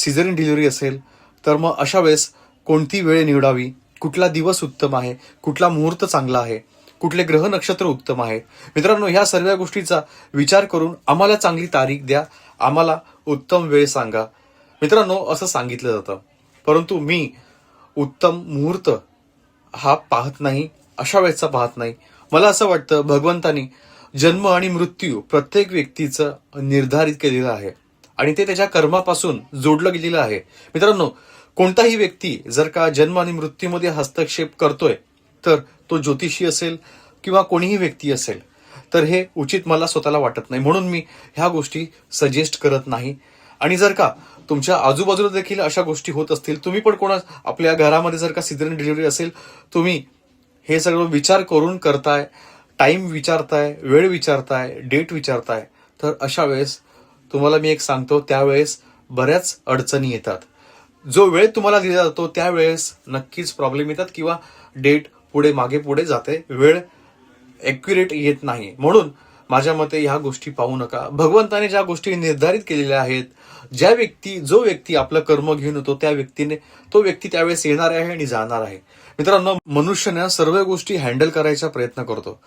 सिझरिन delivery असेल तर मग अशा वेळेस कोणती वेळ निवडावी? कुठला दिवस उत्तम आहे? कुठला मुहूर्त चांगला आहे? कुठले ग्रह नक्षत्र उत्तम आहे मित्रांनो ह्या सर्व गोष्टीचा विचार करून आम्हाला चांगली तारीख द्या. आम्हाला उत्तम वेळ सांगा. मित्रांनो असं सांगितलं जातं. परंतु मी उत्तम मुहूर्त हा पाहत नाही अशा वेळेचा पाहत नाही. मला असं वाटतं भगवंतानी जन्म आणि मृत्यू प्रत्येक व्यक्तीचं निर्धारित केलेलं आहे. आणि ते त्याच्या कर्मापासून जोडलं गेलेलं आहे. मित्रांनो कोणताही व्यक्ती जर का जन्म आणि मृत्यूमध्ये हस्तक्षेप करतोय तर तो ज्योतिषी असेल किंवा कोणीही व्यक्ती असेल तर हे उचित मला स्वतःला वाटत नाही. म्हणून मी ह्या गोष्टी सजेस्ट करत नाही. आणि जर का तुमच्या आजूबाजूला देखील अशा गोष्टी होत असतील तुम्ही पण कोणा आपल्या घरामध्ये जर का सिझरन डिलिव्हरी असेल तुम्ही हे सगळं विचार करून करताय टाईम विचारताय वेळ विचारताय डेट विचारताय तर अशा वेळेस तुम्हाला मी एक सांगतो त्यावेळेस बऱ्याच अडचणी येतात. जो वेळ तुम्हाला दिला जातो त्यावेळेस नक्कीच प्रॉब्लेम येतात किंवा डेट पुढे मागे पुढे जाते. वेळ ॲक्युरेट येत नाही. म्हणून माझ्या मते ह्या गोष्टी पाहू नका. भगवंताने ज्या गोष्टी निर्धारित केलेल्या आहेत ज्या व्यक्ती जो व्यक्ती आपलं कर्म घेऊन येतो त्या व्यक्तीने तो व्यक्ती त्यावेळेस येणार आहे आणि जाणार आहे. मित्रांनो मनुष्याने सर्व गोष्टी हँडल करायचा प्रयत्न करतो.